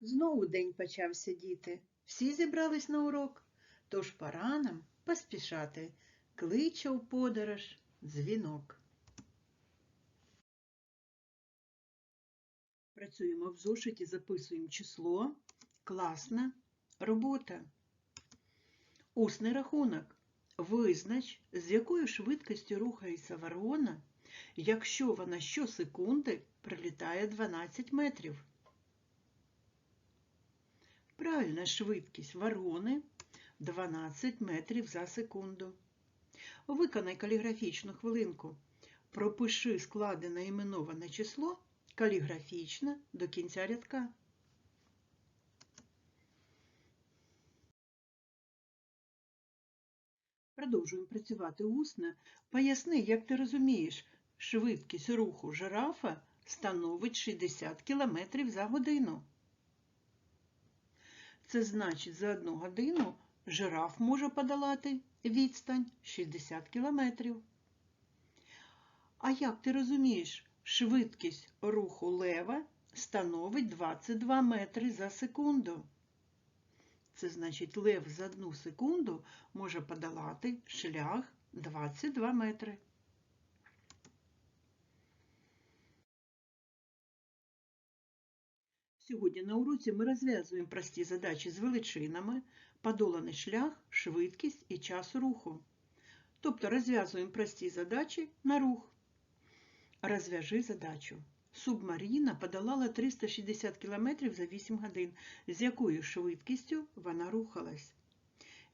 Знову день почався, діти. Всі зібрались на урок. Тож пора нам поспішати. Кличе у подорож дзвінок. Працюємо в зошиті, записуємо число. Класна робота. Усний рахунок. Визнач, з якою швидкістю рухається ворона, якщо вона щосекунди прилітає 12 метрів. Правильна швидкість ворони 12 метрів за секунду. Виконай каліграфічну хвилинку. Пропиши складене іменоване число каліграфічно до кінця рядка. Продовжуємо працювати усно. Поясни, як ти розумієш, швидкість руху жирафа становить 60 км за годину. Це значить, за одну годину жираф може подолати відстань 60 км. А як ти розумієш, швидкість руху лева становить 22 метри за секунду. Це значить, лев за одну секунду може подолати шлях 22 метри. Сьогодні на уроці ми розв'язуємо прості задачі з величинами, подоланий шлях, швидкість і час руху. Тобто розв'язуємо прості задачі на рух. Розв'яжи задачу. Субмаріна подолала 360 км за 8 годин, з якою швидкістю вона рухалась.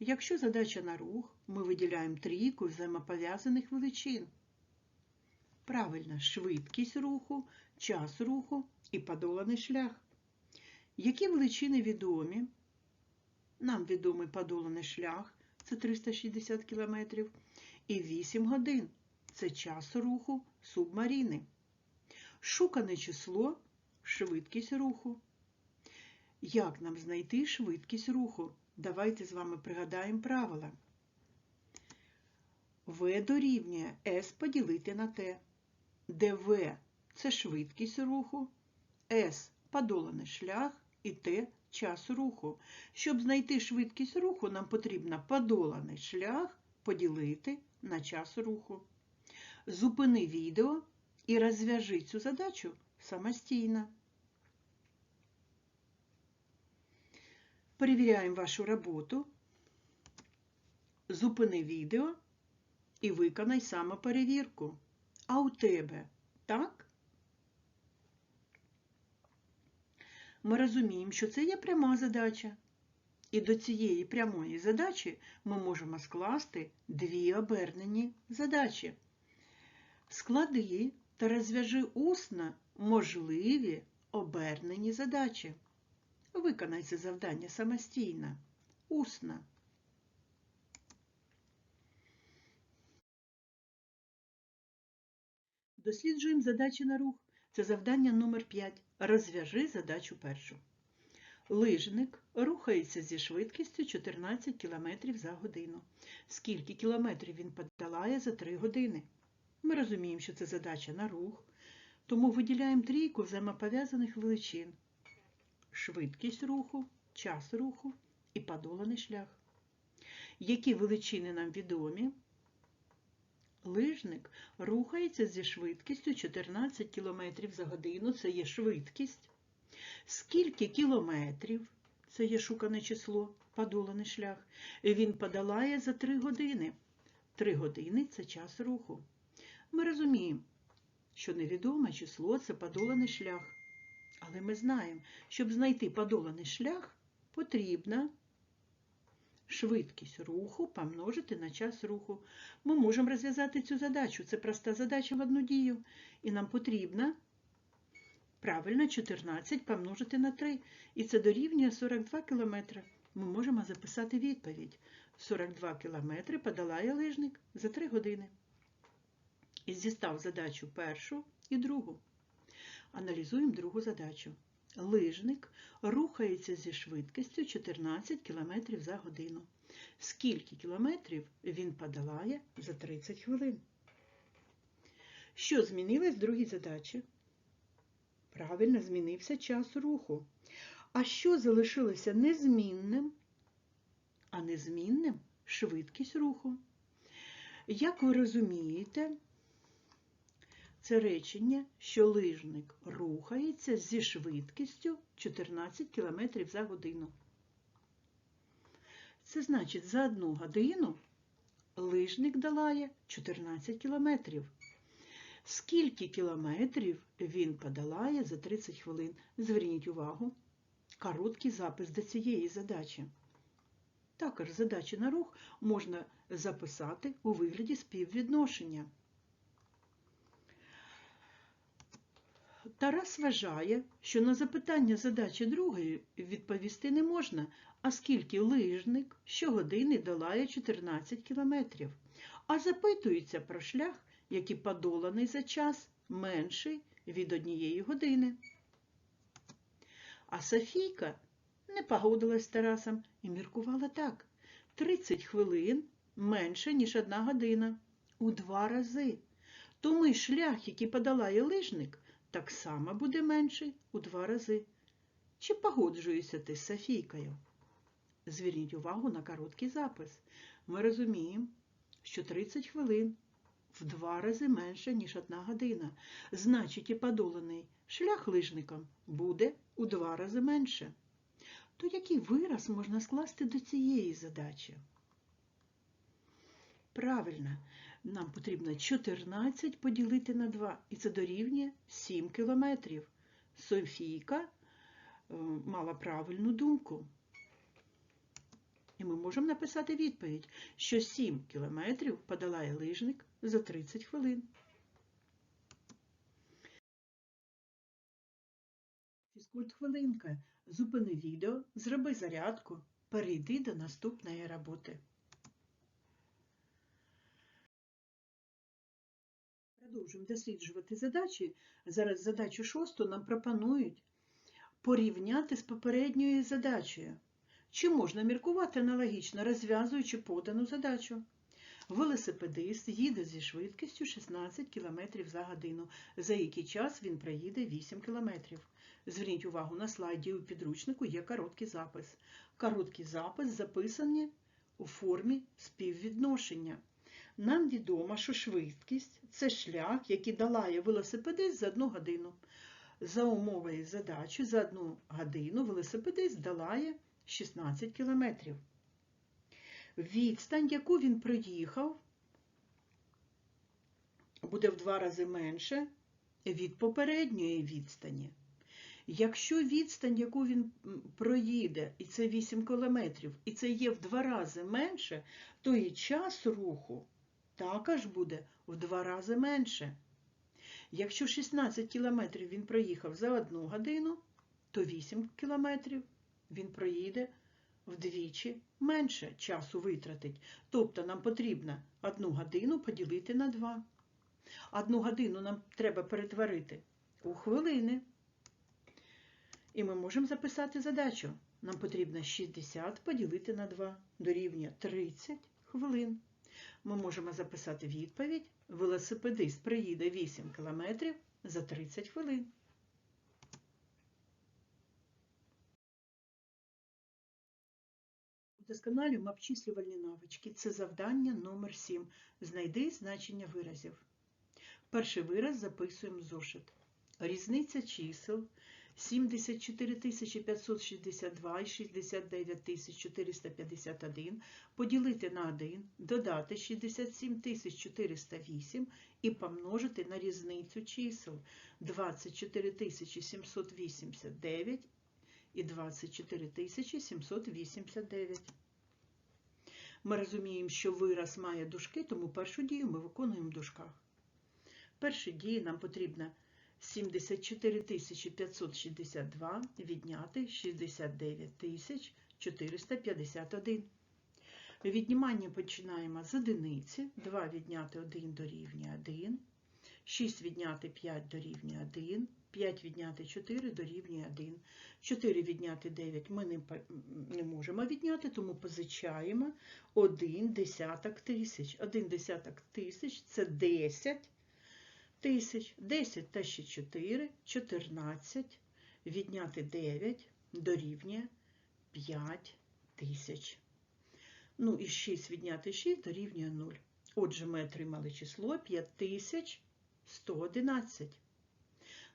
Якщо задача на рух, ми виділяємо трійку взаємопов'язаних величин. Правильно, швидкість руху, час руху і подоланий шлях. Які величини відомі? Нам відомий подоланий шлях це 360 км, і 8 годин це час руху субмаріни. Шукане число швидкість руху. Як нам знайти швидкість руху? Давайте з вами пригадаємо правила. В дорівнює S поділити на T, де В це швидкість руху, S подоланий шлях і Т час руху. Щоб знайти швидкість руху, нам потрібно подоланий шлях поділити на час руху. Зупини відео і розв'яжи цю задачу самостійно. Перевіряємо вашу роботу. Зупини відео і виконай самоперевірку. А у тебе так? Ми розуміємо, що це є пряма задача. І до цієї прямої задачі ми можемо скласти дві обернені задачі. Склади та розв'яжи усно можливі обернені задачі. Виконай це завдання самостійно, усно. Досліджуємо задачі на рух. Це завдання номер 5. Розв'яжи задачу першу. Лижник рухається зі швидкістю 14 км за годину. Скільки кілометрів він подолає за 3 години? Ми розуміємо, що це задача на рух, тому виділяємо трійку взаємопов'язаних величин. Швидкість руху, час руху і подоланий шлях. Які величини нам відомі? Лижник рухається зі швидкістю 14 км за годину, це є швидкість. Скільки кілометрів, це є шукане число, подоланий шлях, він подолає за 3 години. 3 години це час руху. Ми розуміємо, що невідоме число це подоланий шлях. Але ми знаємо, щоб знайти подоланий шлях, потрібна швидкість руху помножити на час руху. Ми можемо розв'язати цю задачу. Це проста задача в одну дію. І нам потрібно правильно 14 помножити на 3. І це дорівнює 42 км. Ми можемо записати відповідь. 42 км подолає лижник за 3 години. І зістав задачу першу і другу. Аналізуємо другу задачу. Лижник рухається зі швидкістю 14 км за годину. Скільки кілометрів він подолає за 30 хвилин? Що змінилось в другій задачі? Правильно, змінився час руху. А що залишилося незмінним? А незмінним швидкість руху. Як ви розумієте, це речення, що лижник рухається зі швидкістю 14 км за годину. Це значить, за одну годину лижник долає 14 кілометрів. Скільки кілометрів він подолає за 30 хвилин? Зверніть увагу, короткий запис до цієї задачі. Також задачі на рух можна записати у вигляді співвідношення. Тарас вважає, що на запитання задачі другої відповісти не можна, а скільки лижник щогодини долає 14 кілометрів, а запитується про шлях, який подоланий за час менший від однієї години. А Софійка не погодилась з Тарасом і міркувала так: 30 хвилин менше, ніж одна година, у два рази. Тому й шлях, який подолає лижник, так само буде менший у два рази. Чи погоджуєшся ти з Софійкою? Зверніть увагу на короткий запис. Ми розуміємо, що 30 хвилин в два рази менше, ніж одна година. Значить, і подоланий шлях лижником буде у два рази менше. То який вираз можна скласти до цієї задачі? Правильно, нам потрібно 14 поділити на 2, і це дорівнює 7 кілометрів. Софійка е, мала правильну думку. І ми можемо написати відповідь, що 7 кілометрів подолає лижник за 30 хвилин. Фізкульт хвилинка. Зупини відео, зроби зарядку, перейди до наступної роботи. Продовжуємо досліджувати задачі. Зараз задачу шосту нам пропонують порівняти з попередньою задачею. Чи можна міркувати аналогічно, розв'язуючи подану задачу? Велосипедист їде зі швидкістю 16 км за годину, за який час він проїде 8 км. Зверніть увагу, на слайді у підручнику є короткий запис. Короткий запис записаний у формі співвідношення. Нам відомо, що швидкість це шлях, який долає велосипедист за одну годину. За умовою задачі за одну годину велосипедист долає 16 кілометрів. Відстань, яку він проїхав, буде в два рази менше від попередньої відстані. Якщо відстань, яку він проїде, і це 8 кілометрів, і це є в два рази менше, то і час руху також буде в два рази менше. Якщо 16 кілометрів він проїхав за одну годину, то 8 кілометрів він проїде вдвічі менше часу витратить. Тобто нам потрібно одну годину поділити на 2. Одну годину нам треба перетворити у хвилини. І ми можемо записати задачу. Нам потрібно 60 поділити на 2 дорівнює 30 хвилин. Ми можемо записати відповідь. Велосипедист приїде 8 км за 30 хвилин. Удосконалюємо обчислювальні навички. Це завдання номер 7. Знайди значення виразів. Перший вираз записуємо в зошит. Різниця чисел 74 562 і 69 451 поділити на 1, додати 67 408 і помножити на різницю чисел 24 789 і 24 789. Ми розуміємо, що вираз має дужки, тому першу дію ми виконуємо в дужках. Першій дії нам потрібно 74 562 відняти 69 451. Віднімання починаємо з одиниці. 2 відняти 1 дорівнює 1. 6 відняти 5 дорівнює 1. 5 відняти 4 дорівнює 1. 4 відняти 9 ми не, не можемо відняти, тому позичаємо 1 десяток тисяч. 1 десяток тисяч – це 10 тисяч. 10 та ще 4, 14, відняти 9 дорівнює 5 тисяч. Ну і 6 відняти 6 дорівнює 0. Отже, ми отримали число 5111.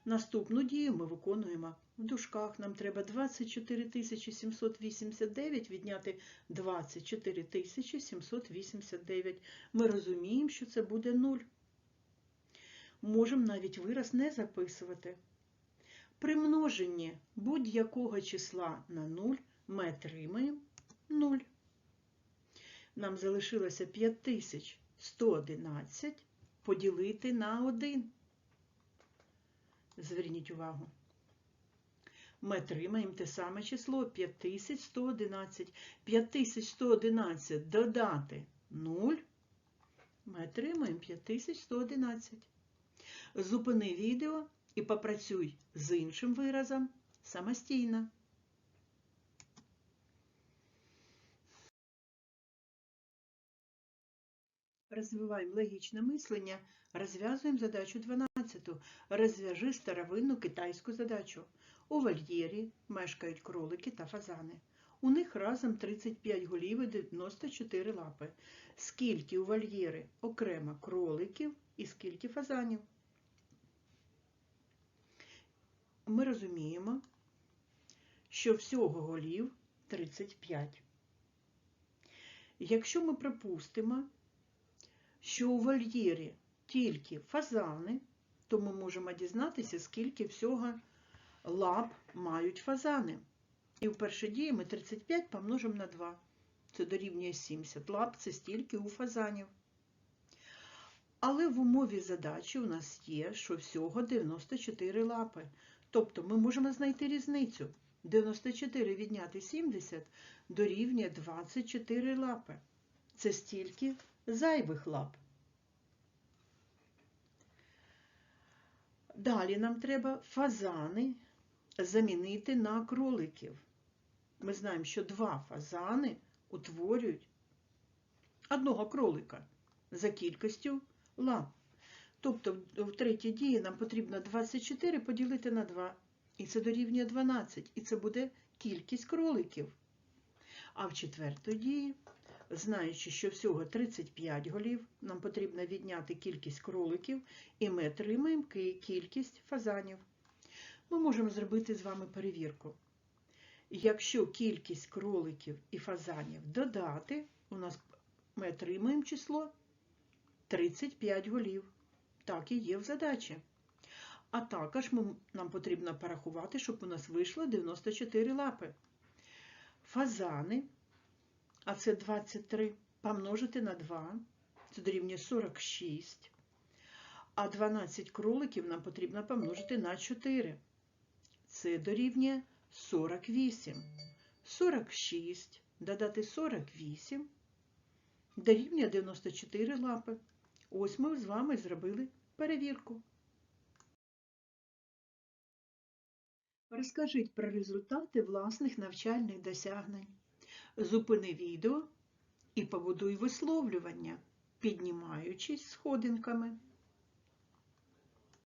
Наступну дію ми виконуємо в дужках. Нам треба 24 789 відняти 24 789. Ми розуміємо, що це буде 0. Можемо навіть вираз не записувати. При множенні будь-якого числа на 0 ми отримаємо 0. Нам залишилося 5111 поділити на 1. Зверніть увагу. Ми отримаємо те саме число 5111. 5111 додати 0. Ми отримаємо 5111. Зупини відео і попрацюй з іншим виразом самостійно. Розвиваємо логічне мислення, розв'язуємо задачу 12. Розв'яжи старовинну китайську задачу. У вольєрі мешкають кролики та фазани. У них разом 35 голів і 94 лапи. Скільки у вольєри окремо кроликів і скільки фазанів? Ми розуміємо, що всього голів 35. Якщо ми припустимо, що у вольєрі тільки фазани, то ми можемо дізнатися, скільки всього лап мають фазани. І в першій дії ми 35 помножимо на 2. Це дорівнює 70 лап, це стільки у фазанів. Але в умові задачі у нас є, що всього 94 лапи. Тобто ми можемо знайти різницю. 94 відняти 70 дорівнює 24 лапи. Це стільки зайвих лап. Далі нам треба фазани замінити на кроликів. Ми знаємо, що два фазани утворюють одного кролика за кількістю лап. Тобто в третій дії нам потрібно 24 поділити на 2. І це дорівнює 12. І це буде кількість кроликів. А в четвертій дії, знаючи, що всього 35 голів, нам потрібно відняти кількість кроликів, і ми отримаємо кількість фазанів. Ми можемо зробити з вами перевірку. Якщо кількість кроликів і фазанів додати, у нас ми отримаємо число 35 голів. Так і є в задачі. А також нам потрібно порахувати, щоб у нас вийшло 94 лапи. Фазани, а це 23, помножити на 2, це дорівнює 46. А 12 кроликів нам потрібно помножити на 4. Це дорівнює 48. 46 додати 48 дорівнює 94 лапи. Ось ми з вами зробили перевірку. Розкажіть про результати власних навчальних досягнень. Зупини відео і побудуй висловлювання, піднімаючись сходинками.